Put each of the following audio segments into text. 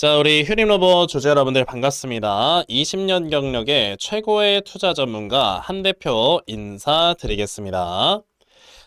자, 우리 휴림 로봇 주주 여러분들 반갑습니다. 20년 경력의 최고의 투자 전문가 한 대표 인사드리겠습니다.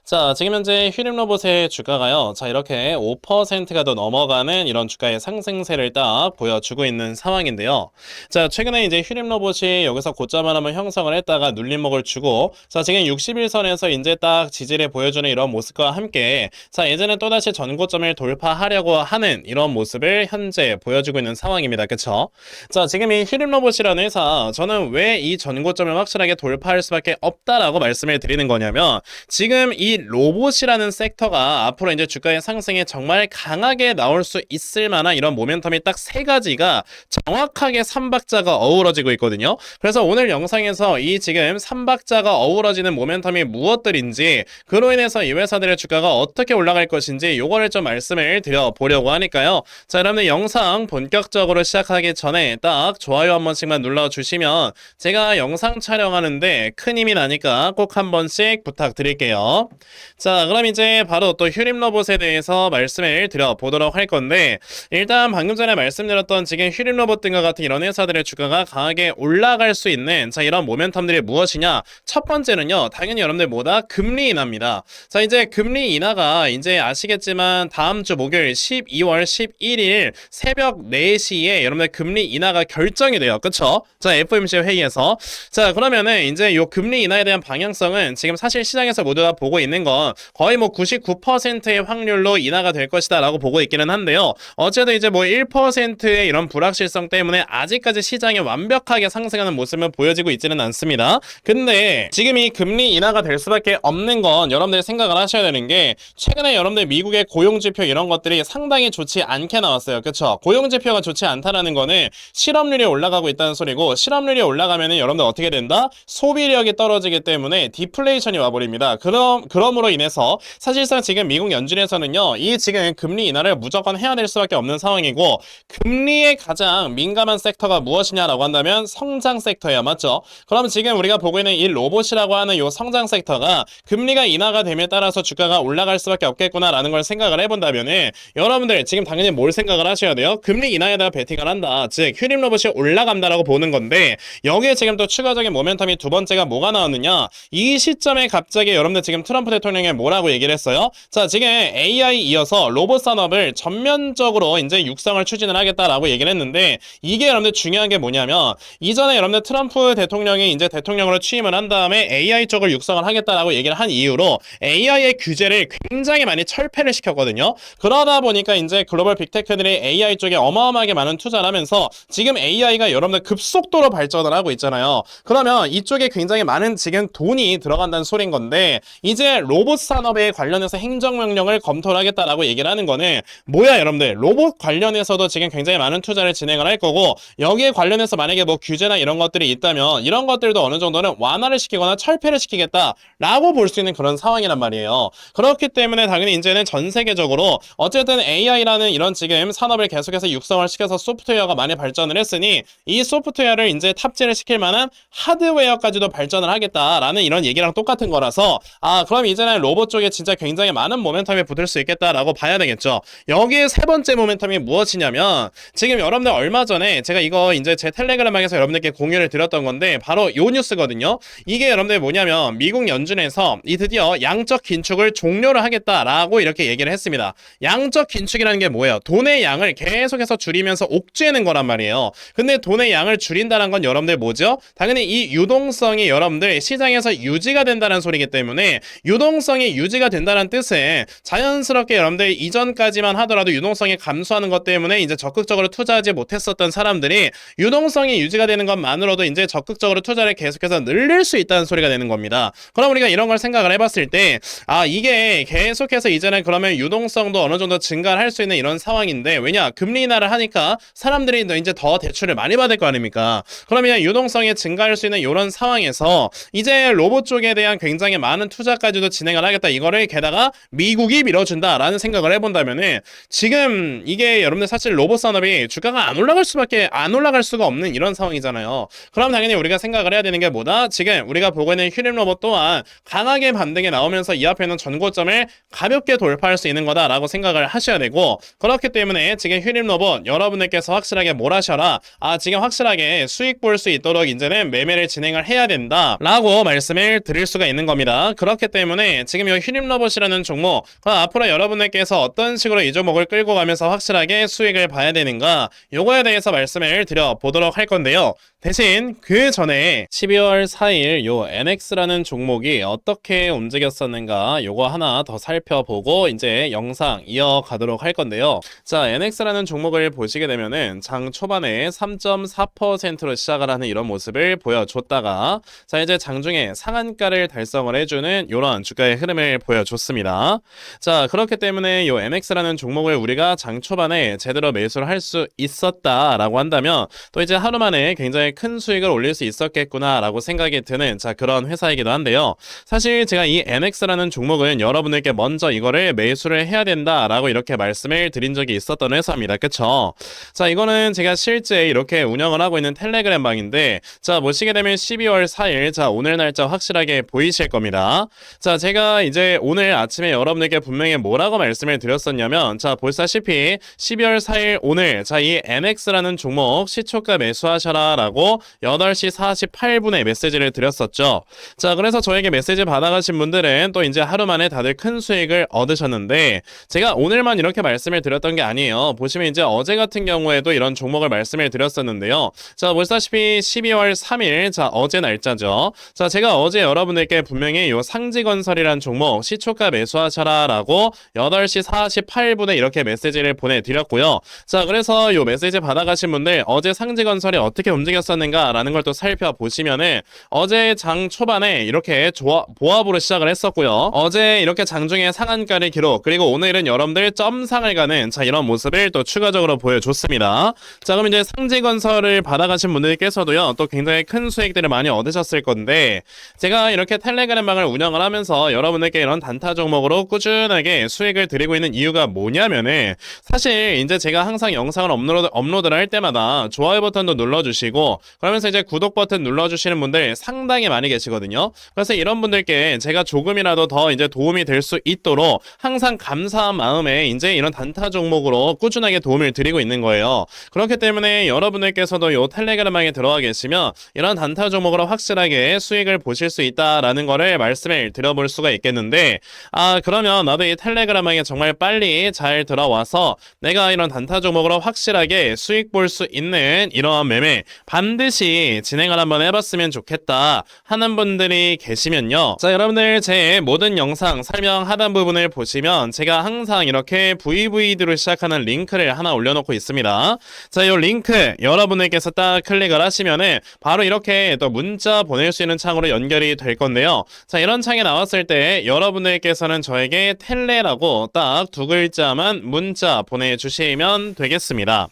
자, 지금 현재 휴림 로봇의 주가가요. 자, 이렇게 5%가 더 넘어가는 이런 주가의 상승세를 딱 보여주고 있는 상황인데요. 자, 최근에 이제 휴림 로봇이 여기서 고점을 한번 형성을 했다가 눌림목을 주고 자, 지금 61선에서 이제 딱 지지를 보여주는 이런 모습과 함께 자, 예전에 또다시 전고점을 돌파하려고 하는 이런 모습을 현재 보여주고 있는 상황입니다. 그쵸? 자, 지금 이 휴림 로봇이라는 회사 저는 왜 이 전고점을 확실하게 돌파할 수밖에 없다라고 말씀을 드리는 거냐면 지금 이 로봇이라는 섹터가 앞으로 이제 주가의 상승에 정말 강하게 나올 수 있을 만한 이런 모멘텀이 딱 세 가지가 정확하게 삼박자가 어우러지고 있거든요. 그래서 오늘 영상에서 이 지금 삼박자가 어우러지는 모멘텀이 무엇들인지 그로 인해서 이 회사들의 주가가 어떻게 올라갈 것인지 요거를 좀 말씀을 드려보려고 하니까요. 자, 여러분들 영상 본격적으로 시작하기 전에 딱 좋아요 한 번씩만 눌러주시면 제가 영상 촬영하는데 큰 힘이 나니까 꼭 한 번씩 부탁드릴게요. 자, 그럼 이제 바로 또 휴림 로봇에 대해서 말씀을 드려보도록 할 건데, 일단 방금 전에 말씀드렸던 지금 휴림 로봇 등과 같은 이런 회사들의 주가가 강하게 올라갈 수 있는, 자, 이런 모멘텀들이 무엇이냐? 첫 번째는요, 당연히 여러분들 뭐다? 금리 인하입니다. 자, 이제 금리 인하가 이제 아시겠지만 다음 주 목요일 12월 11일 새벽 4시에 여러분들 금리 인하가 결정이 돼요. 그쵸? 자, FOMC 회의에서. 자, 그러면은 이제 요 금리 인하에 대한 방향성은 지금 사실 시장에서 모두 다 보고 있는 건 거의 뭐 99%의 확률로 인하가 될 것이다 라고 보고 있기는 한데요. 어쨌든 이제 뭐 1%의 이런 불확실성 때문에 아직까지 시장이 완벽하게 상승하는 모습은 보여지고 있지는 않습니다. 근데 지금 이 금리 인하가 될 수밖에 없는 건 여러분들이 생각을 하셔야 되는 게 최근에 여러분들 미국의 고용 지표 이런 것들이 상당히 좋지 않게 나왔어요. 그렇죠? 고용 지표가 좋지 않다라는 거는 실업률이 올라가고 있다는 소리고 실업률이 올라가면은 여러분들 어떻게 된다? 소비력이 떨어지기 때문에 디플레이션이 와버립니다. 그럼 그 럼으로 인해서 사실상 지금 미국 연준에서는요 이 지금 금리 인하를 무조건 해야 될 수밖에 없는 상황이고 금리에 가장 민감한 섹터가 무엇이냐라고 한다면 성장 섹터예요, 맞죠? 그럼 지금 우리가 보고 있는 이 로봇이라고 하는 이 성장 섹터가 금리가 인하가 됨에 따라서 주가가 올라갈 수밖에 없겠구나라는 걸 생각을 해본다면은 여러분들 지금 당연히 뭘 생각을 하셔야 돼요? 금리 인하에다가 베팅을 한다, 즉 휴림 로봇이 올라간다라고 보는 건데 여기에 지금 또 추가적인 모멘텀이 두 번째가 뭐가 나왔느냐? 이 시점에 갑자기 여러분들 지금 트럼프 대통령이 뭐라고 얘기를 했어요? 자, 지금 AI 이어서 로봇 산업을 전면적으로 이제 육성을 추진을 하겠다라고 얘기를 했는데 이게 여러분들 중요한 게 뭐냐면 이전에 여러분들 트럼프 대통령이 이제 대통령으로 취임을 한 다음에 AI 쪽을 육성을 하겠다라고 얘기를 한 이유로 AI의 규제를 굉장히 많이 철폐를 시켰거든요. 그러다 보니까 이제 글로벌 빅테크들이 AI 쪽에 어마어마하게 많은 투자를 하면서 지금 AI가 여러분들 급속도로 발전을 하고 있잖아요. 그러면 이쪽에 굉장히 많은 지금 돈이 들어간다는 소린 건데 이제 로봇 산업에 관련해서 행정명령을 검토를 하겠다라고 얘기를 하는 거는 뭐야 여러분들 로봇 관련해서도 지금 굉장히 많은 투자를 진행을 할 거고 여기에 관련해서 만약에 뭐 규제나 이런 것들이 있다면 이런 것들도 어느 정도는 완화를 시키거나 철폐를 시키겠다라고 볼 수 있는 그런 상황이란 말이에요. 그렇기 때문에 당연히 이제는 전 세계적으로 어쨌든 AI라는 이런 지금 산업을 계속해서 육성을 시켜서 소프트웨어가 많이 발전을 했으니 이 소프트웨어를 이제 탑재를 시킬 만한 하드웨어까지도 발전을 하겠다라는 이런 얘기랑 똑같은 거라서 아 그럼 이 제는 로봇 쪽에 진짜 굉장히 많은 모멘텀이 붙을 수 있겠다라고 봐야 되겠죠. 여기에 세 번째 모멘텀이 무엇이냐면 지금 여러분들 얼마 전에 제가 이거 이제 제 텔레그램방에서 여러분들께 공유를 드렸던 건데 바로 요 뉴스거든요. 이게 여러분들 뭐냐면 미국 연준에서 이 드디어 양적 긴축을 종료를 하겠다라고 이렇게 얘기를 했습니다. 양적 긴축이라는 게 뭐예요? 돈의 양을 계속해서 줄이면서 옥죄는 거란 말이에요. 근데 돈의 양을 줄인다는 건 여러분들 뭐죠? 당연히 이 유동성이 여러분들 시장에서 유지가 된다는 소리기 때문에 유 동성이 유지가 된다는 뜻은 자연스럽게 여러분들 이전까지만 하더라도 유동성이 감소하는 것 때문에 이제 적극적으로 투자하지 못했었던 사람들이 유동성이 유지가 되는 것만으로도 이제 적극적으로 투자를 계속해서 늘릴 수 있다는 소리가 되는 겁니다. 그럼 우리가 이런 걸 생각을 해봤을 때, 아, 이게 계속해서 이제는 그러면 유동성도 어느 정도 증가를 할 수 있는 이런 상황인데, 왜냐, 금리 인하를 하니까 사람들이 이제 더 대출을 많이 받을 거 아닙니까? 그러면 유동성이 증가할 수 있는 이런 상황에서 이제 로봇 쪽에 대한 굉장히 많은 투자까지도 가지고 진행을 하겠다. 이거를 게다가 미국이 밀어준다라는 생각을 해본다면은 지금 이게 여러분들 사실 로봇 산업이 주가가 안 올라갈 수밖에 안 올라갈 수가 없는 이런 상황이잖아요. 그럼 당연히 우리가 생각을 해야 되는 게 뭐다? 지금 우리가 보고 있는 휴림 로봇 또한 강하게 반등이 나오면서 이 앞에 있는 전고점을 가볍게 돌파할 수 있는 거다라고 생각을 하셔야 되고 그렇기 때문에 지금 휴림 로봇 여러분들께서 확실하게 몰아셔라. 아 지금 확실하게 수익 볼 수 있도록 이제는 매매를 진행을 해야 된다라고 말씀을 드릴 수가 있는 겁니다. 그렇기 때문에 지금 이 휴림 로봇이라는 종목 앞으로 여러분들께서 어떤 식으로 이 종목을 끌고 가면서 확실하게 수익을 봐야 되는가 요거에 대해서 말씀을 드려 보도록 할 건데요. 대신 그 전에 12월 4일 요 NX라는 종목이 어떻게 움직였었는가 요거 하나 더 살펴보고 이제 영상 이어가도록 할 건데요. 자, NX라는 종목을 보시게 되면은 장 초반에 3.4%로 시작을 하는 이런 모습을 보여줬다가 자, 이제 장중에 상한가를 달성을 해주는 이런 주가의 흐름을 보여줬습니다. 자, 그렇기 때문에 요 NX라는 종목을 우리가 장 초반에 제대로 매수를 할 수 있었다라고 한다면 또 이제 하루 만에 굉장히 큰 수익을 올릴 수 있었겠구나라고 생각이 드는 자 그런 회사이기도 한데요. 사실 제가 이 NX라는 종목은 여러분들께 먼저 이거를 매수를 해야 된다라고 이렇게 말씀을 드린 적이 있었던 회사입니다. 그쵸? 자 이거는 제가 실제 이렇게 운영을 하고 있는 텔레그램 방인데 자 보시게 되면 12월 4일 자 오늘 날짜 확실하게 보이실 겁니다. 자 제가 이제 오늘 아침에 여러분들께 분명히 뭐라고 말씀을 드렸었냐면 자 보시다시피 12월 4일 오늘 자이 NX라는 종목 시초가 매수하셔라 라고 8시 48분에 메시지를 드렸었죠. 자, 그래서 저에게 메시지 받아가신 분들은 또 이제 하루 만에 다들 큰 수익을 얻으셨는데 제가 오늘만 이렇게 말씀을 드렸던 게 아니에요. 보시면 이제 어제 같은 경우에도 이런 종목을 말씀을 드렸었는데요. 자, 보시다시피 12월 3일 자, 어제 날짜죠. 자, 제가 어제 여러분들께 분명히 요 상지건 설이란 종목 시초가 매수하셔라라고 8시 48분에 이렇게 메시지를 보내드렸고요. 자, 그래서 요 메시지 받아가신 분들 어제 상지건설이 어떻게 움직였었는가라는 걸 또 살펴보시면은 어제 장 초반에 이렇게 조합, 보합으로 시작을 했었고요. 어제 이렇게 장중에 상한가를 기록 그리고 오늘은 여러분들 점상을 가는 자 이런 모습을 또 추가적으로 보여줬습니다. 자 그럼 이제 상지건설을 받아가신 분들께서도요 또 굉장히 큰 수익들을 많이 얻으셨을 건데 제가 이렇게 텔레그램 방을 운영을 하면서 여러분들께 이런 단타 종목으로 꾸준하게 수익을 드리고 있는 이유가 뭐냐면은 사실 이제 제가 항상 영상을 업로드, 업로드를 할 때마다 좋아요 버튼도 눌러주시고 그러면서 이제 구독 버튼 눌러주시는 분들 상당히 많이 계시거든요. 그래서 이런 분들께 제가 조금이라도 더 이제 도움이 될 수 있도록 항상 감사한 마음에 이제 이런 단타 종목으로 꾸준하게 도움을 드리고 있는 거예요. 그렇기 때문에 여러분들께서도 요 텔레그램방에 들어와 계시면 이런 단타 종목으로 확실하게 수익을 보실 수 있다라는 거를 말씀을 드려볼 수가 있겠는데 아 그러면 나도 이 텔레그램방에 정말 빨리 잘 들어와서 내가 이런 단타 종목으로 확실하게 수익 볼 수 있는 이러한 매매 반드시 진행을 한번 해봤으면 좋겠다 하는 분들이 계시면요. 자, 여러분들 제 모든 영상 설명 하단 부분을 보시면 제가 항상 이렇게 VVD로 시작하는 링크를 하나 올려놓고 있습니다. 자, 이 링크 여러분들께서 딱 클릭을 하시면은 바로 이렇게 또 문자 보낼 수 있는 창으로 연결이 될 건데요. 자, 이런 창이 나 왔을 때 여러분들께서는 저에게 텔레라고 딱 두 글자만 문자 보내주시면 되겠습니다.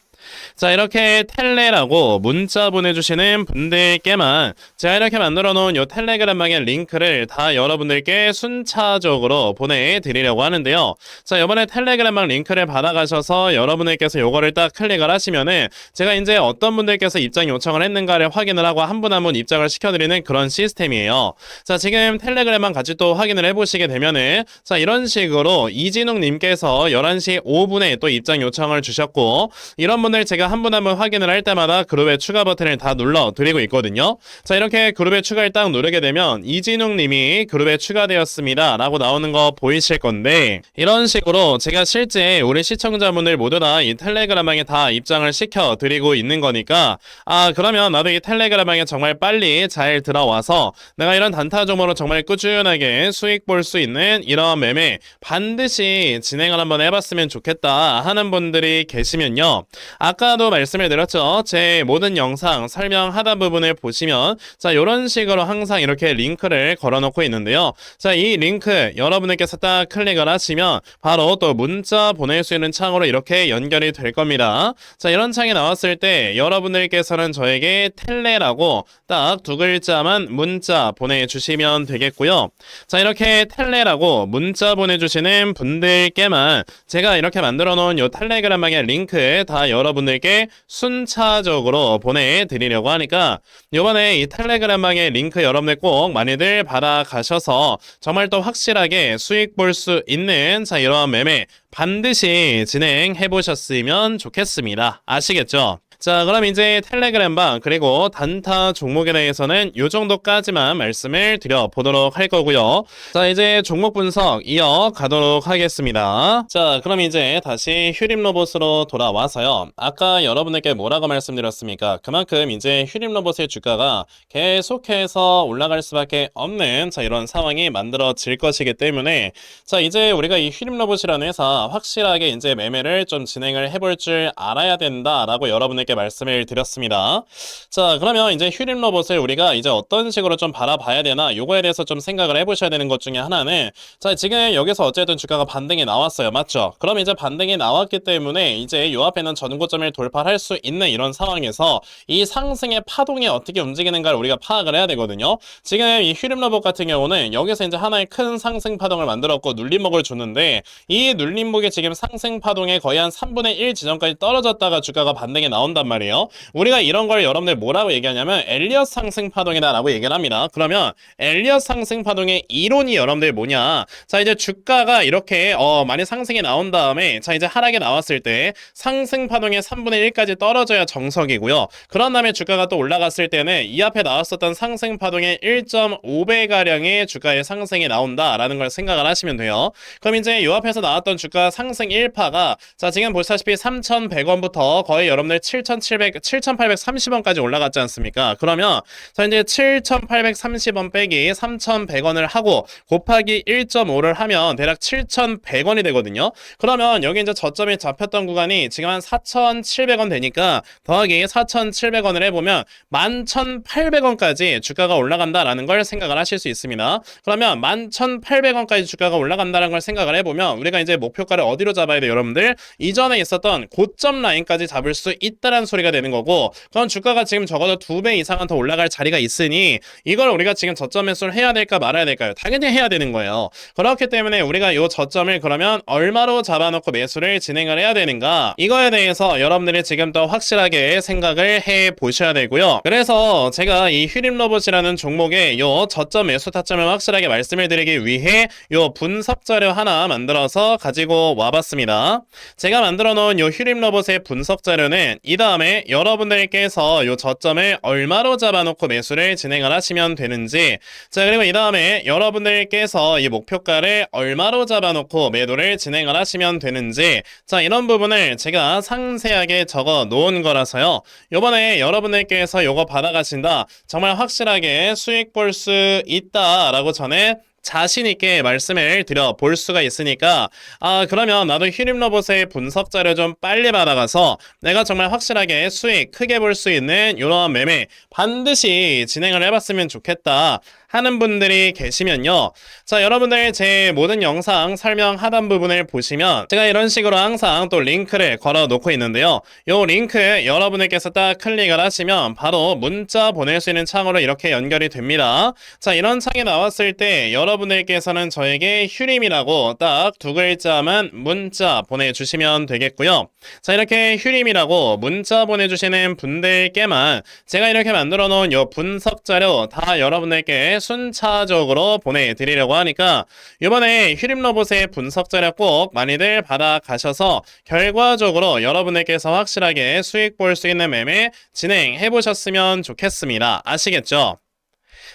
자 이렇게 텔레라고 문자 보내주시는 분들께만 제가 이렇게 만들어 놓은 요 텔레그램방의 링크를 다 여러분들께 순차적으로 보내드리려고 하는데요. 자 이번에 텔레그램방 링크를 받아가셔서 여러분들께서 요거를 딱 클릭을 하시면은 제가 이제 어떤 분들께서 입장 요청을 했는가를 확인을 하고 한 분 한분 입장을 시켜드리는 그런 시스템이에요. 자 지금 텔레그램만 같이 또 확인을 해보시게 되면은 자 이런 식으로 이진웅님께서 11시 5분에 또 입장 요청을 주셨고 이런 분들 제가 한 분 한 분 확인을 할 때마다 그룹의 추가 버튼을 다 눌러 드리고 있거든요. 자, 이렇게 그룹의 추가를 딱 누르게 되면 이진웅 님이 그룹에 추가되었습니다. 라고 나오는 거 보이실 건데 이런 식으로 제가 실제 우리 시청자분들 모두 다 이 텔레그램방에 다 입장을 시켜 드리고 있는 거니까 아, 그러면 나도 이 텔레그램방에 정말 빨리 잘 들어와서 내가 이런 단타 종목으로 정말 꾸준하게 수익 볼 수 있는 이런 매매 반드시 진행을 한번 해봤으면 좋겠다 하는 분들이 계시면요. 아까도 말씀을 드렸죠. 제 모든 영상 설명 하단 부분을 보시면 자, 이런 식으로 항상 이렇게 링크를 걸어 놓고 있는데요. 자, 이 링크 여러분들께서 딱 클릭을 하시면 바로 또 문자 보낼 수 있는 창으로 이렇게 연결이 될 겁니다. 자, 이런 창이 나왔을 때 여러분들께서는 저에게 텔레라고 딱 두 글자만 문자 보내주시면 되겠고요. 자, 이렇게 텔레라고 문자 보내주시는 분들께만 제가 이렇게 만들어 놓은 요 텔레그램방의 링크 다 여러분 들께 순차적으로 보내드리려고 하니까 요번에 이 텔레그램방의 링크 여러분들 꼭 많이들 받아가셔서 정말 또 확실하게 수익 볼 수 있는 자 이러한 매매 반드시 진행해 보셨으면 좋겠습니다. 아시겠죠? 자, 그럼 이제 텔레그램방 그리고 단타 종목에 대해서는 요 정도까지만 말씀을 드려 보도록 할 거고요. 자, 이제 종목 분석 이어 가도록 하겠습니다. 자, 그럼 이제 다시 휴림 로봇으로 돌아와서요. 아까 여러분에게 뭐라고 말씀드렸습니까? 그만큼 이제 휴림 로봇의 주가가 계속해서 올라갈 수밖에 없는 자, 이런 상황이 만들어질 것이기 때문에 자, 이제 우리가 이 휴림 로봇이라는 회사 확실하게 이제 매매를 좀 진행을 해볼 줄 알아야 된다라고 여러분에게 말씀을 드렸습니다. 자, 그러면 이제 휴림 로봇을 우리가 이제 어떤 식으로 좀 바라봐야 되나 요거에 대해서 좀 생각을 해보셔야 되는 것 중에 하나는 자, 지금 여기서 어쨌든 주가가 반등이 나왔어요. 맞죠? 그럼 이제 반등이 나왔기 때문에 이제 요 앞에는 전고점을 돌파할 수 있는 이런 상황에서 이 상승의 파동이 어떻게 움직이는가를 우리가 파악을 해야 되거든요. 지금 이 휴림 로봇 같은 경우는 여기서 이제 하나의 큰 상승 파동을 만들었고 눌림목을 줬는데 이 눌림목이 지금 상승 파동의 거의 한 3분의 1 지점까지 떨어졌다가 주가가 반등이 나온 단 말이에요. 우리가 이런 걸 여러분들 뭐라고 얘기하냐면 엘리엇 상승 파동이다라고 얘기를 합니다. 그러면 엘리엇 상승 파동의 이론이 여러분들 뭐냐? 자 이제 주가가 이렇게 어 많이 상승이 나온 다음에 자 이제 하락이 나왔을 때 상승 파동의 3분의 1까지 떨어져야 정석이고요. 그런 다음에 주가가 또 올라갔을 때는 이 앞에 나왔었던 상승 파동의 1.5배 가량의 주가의 상승이 나온다라는 걸 생각을 하시면 돼요. 그럼 이제 이 앞에서 나왔던 주가 상승 1파가 자 지금 보시다시피 3,100원부터 거의 여러분들 7,700 7,830원까지 올라갔지 않습니까? 그러면 자 이제 7,830원 빼기 3,100원을 하고 곱하기 1.5를 하면 대략 7,100원이 되거든요. 그러면 여기 이제 저점이 잡혔던 구간이 지금 한 4,700원 되니까 더하기 4,700원을 해보면 11,800원까지 주가가 올라간다라는 걸 생각을 하실 수 있습니다. 그러면 11,800원까지 주가가 올라간다는 걸 생각을 해보면 우리가 이제 목표가를 어디로 잡아야 돼요, 여러분들? 이전에 있었던 고점 라인까지 잡을 수 있다라는 소리가 되는 거고 그럼 주가가 지금 적어도 두 배 이상은 더 올라갈 자리가 있으니 이걸 우리가 지금 저점 매수를 해야 될까 말아야 될까요? 당연히 해야 되는 거예요. 그렇기 때문에 우리가 이 저점을 그러면 얼마로 잡아놓고 매수를 진행을 해야 되는가 이거에 대해서 여러분들이 지금 더 확실하게 생각을 해 보셔야 되고요. 그래서 제가 이 휴림 로봇이라는 종목의 이 저점 매수 타점을 확실하게 말씀을 드리기 위해 이 분석 자료 하나 만들어서 가지고 와봤습니다. 제가 만들어 놓은 이 휴림 로봇의 분석 자료는 이 다음에 여러분들께서 이 저점을 얼마로 잡아놓고 매수를 진행을 하시면 되는지 자 그리고 이 다음에 여러분들께서 이 목표가를 얼마로 잡아놓고 매도를 진행을 하시면 되는지 자 이런 부분을 제가 상세하게 적어 놓은 거라서요. 요번에 여러분들께서 요거 받아가신다. 정말 확실하게 수익 볼 수 있다라고 전에 자신 있게 말씀을 드려 볼 수가 있으니까 아 그러면 나도 휴림 로봇의 분석 자료 좀 빨리 받아가서 내가 정말 확실하게 수익 크게 볼 수 있는 이러한 매매 반드시 진행을 해봤으면 좋겠다 하는 분들이 계시면요. 자, 여러분들 제 모든 영상 설명 하단 부분을 보시면 제가 이런 식으로 항상 또 링크를 걸어 놓고 있는데요. 요 링크 여러분들께서 딱 클릭을 하시면 바로 문자 보낼 수 있는 창으로 이렇게 연결이 됩니다. 자, 이런 창이 나왔을 때 여러분들께서는 저에게 휴림이라고 딱 두 글자만 문자 보내주시면 되겠고요. 자, 이렇게 휴림이라고 문자 보내주시는 분들께만 제가 이렇게 만들어 놓은 요 분석 자료 다 여러분들께 순차적으로 보내드리려고 하니까 이번에 휴림 로봇의 분석 자료 꼭 많이들 받아가셔서 결과적으로 여러분들께서 확실하게 수익 볼 수 있는 매매 진행해 보셨으면 좋겠습니다. 아시겠죠?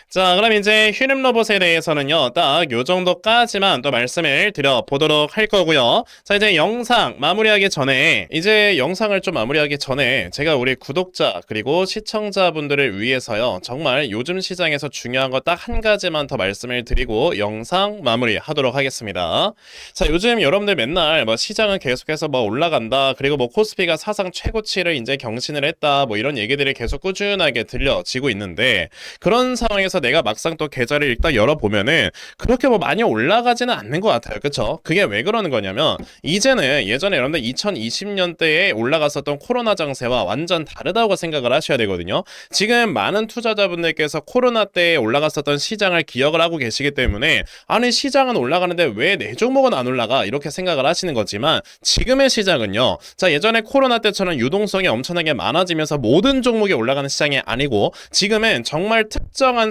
자, 그럼 이제 휴림 로봇에 대해서는요, 딱 요 정도까지만 또 말씀을 드려보도록 할 거고요. 자, 이제 영상 마무리하기 전에, 이제 영상을 좀 마무리하기 전에, 제가 우리 구독자, 그리고 시청자분들을 위해서요, 정말 요즘 시장에서 중요한 거 딱 한 가지만 더 말씀을 드리고, 영상 마무리 하도록 하겠습니다. 자, 요즘 여러분들 맨날 뭐 시장은 계속해서 뭐 올라간다, 그리고 뭐 코스피가 사상 최고치를 이제 경신을 했다, 뭐 이런 얘기들이 계속 꾸준하게 들려지고 있는데, 그런 상황에서 내가 막상 또 계좌를 일단 열어보면은 그렇게 뭐 많이 올라가지는 않는 것 같아요. 그쵸? 그게 왜 그러는 거냐면 이제는 예전에 여러분들 2020년대에 올라갔었던 코로나 장세와 완전 다르다고 생각을 하셔야 되거든요. 지금 많은 투자자분들께서 코로나 때 올라갔었던 시장을 기억을 하고 계시기 때문에 아니 시장은 올라가는데 왜 내 종목은 안 올라가? 이렇게 생각을 하시는 거지만 지금의 시장은요. 자 예전에 코로나 때처럼 유동성이 엄청나게 많아지면서 모든 종목이 올라가는 시장이 아니고 지금은 정말 특정한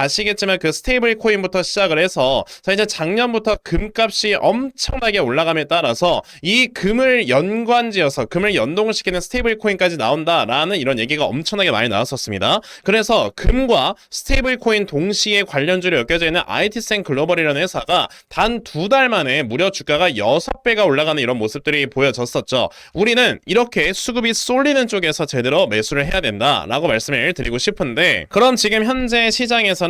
아시겠지만 그 스테이블 코인부터 시작을 해서 자, 이제 작년부터 금값이 엄청나게 올라감에 따라서 이 금을 연관지어서 금을 연동시키는 스테이블 코인까지 나온다라는 이런 얘기가 엄청나게 많이 나왔었습니다. 그래서 금과 스테이블 코인 동시에 관련주로 엮여져 있는 IT센 글로벌이라는 회사가 단 두 달 만에 무려 주가가 6배가 올라가는 이런 모습들이 보여졌었죠. 우리는 이렇게 수급이 쏠리는 쪽에서 제대로 매수를 해야 된다라고 말씀을 드리고 싶은데 그럼 지금 현재 시장에서는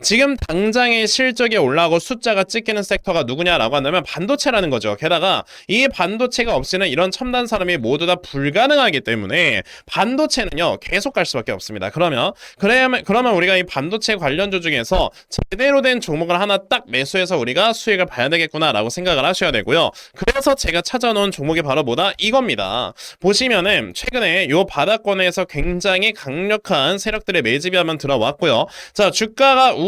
지금 당장의 실적이 올라오고 숫자가 찍히는 섹터가 누구냐라고 한다면 반도체라는 거죠. 게다가 이 반도체가 없이는 이런 첨단 산업이 모두 다 불가능하기 때문에 반도체는요 계속 갈 수밖에 없습니다. 그러면 그러면 그러면 우리가 이 반도체 관련주 중에서 제대로 된 종목을 하나 딱 매수해서 우리가 수익을 봐야 되겠구나라고 생각을 하셔야 되고요. 그래서 제가 찾아놓은 종목이 바로 뭐다 이겁니다. 보시면은 최근에 요 바닥권에서 굉장히 강력한 세력들의 매집이 한번 들어왔고요. 자 주가가 우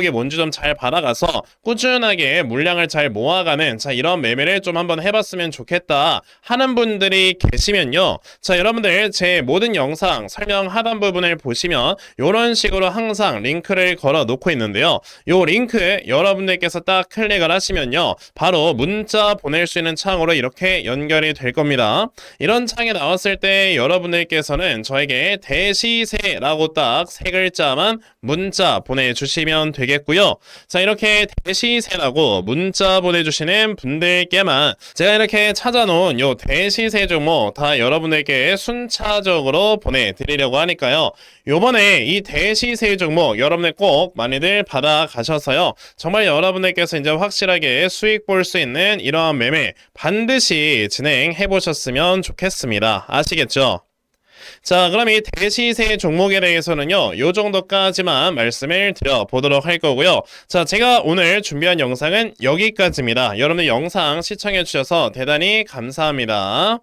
이 뭔지 좀 잘 받아가서 꾸준하게 물량을 잘 모아가는 자 이런 매매를 좀 한번 해봤으면 좋겠다 하는 분들이 계시면요. 자 여러분들 제 모든 영상 설명 하단 부분을 보시면 이런 식으로 항상 링크를 걸어 놓고 있는데요. 요 링크 여러분들께서 딱 클릭을 하시면요. 바로 문자 보낼 수 있는 창으로 이렇게 연결이 될 겁니다. 이런 창이 나왔을 때 여러분들께서는 저에게 대시세라고 딱 세 글자만 문자 보내주시면 되겠고요. 자 이렇게 대시세라고 문자 보내주시는 분들께만 제가 이렇게 찾아놓은 요 대시세 종목 다 여러분들께 순차적으로 보내드리려고 하니까요. 요번에 이 대시세 종목 여러분들 꼭 많이들 받아가셔서요. 정말 여러분들께서 이제 확실하게 수익 볼 수 있는 이러한 매매 반드시 진행해 보셨으면 좋겠습니다. 아시겠죠? 자, 그럼 이 대시세 종목에 대해서는요, 요 정도까지만 말씀을 드려보도록 할 거고요. 자, 제가 오늘 준비한 영상은 여기까지입니다. 여러분들 영상 시청해주셔서 대단히 감사합니다.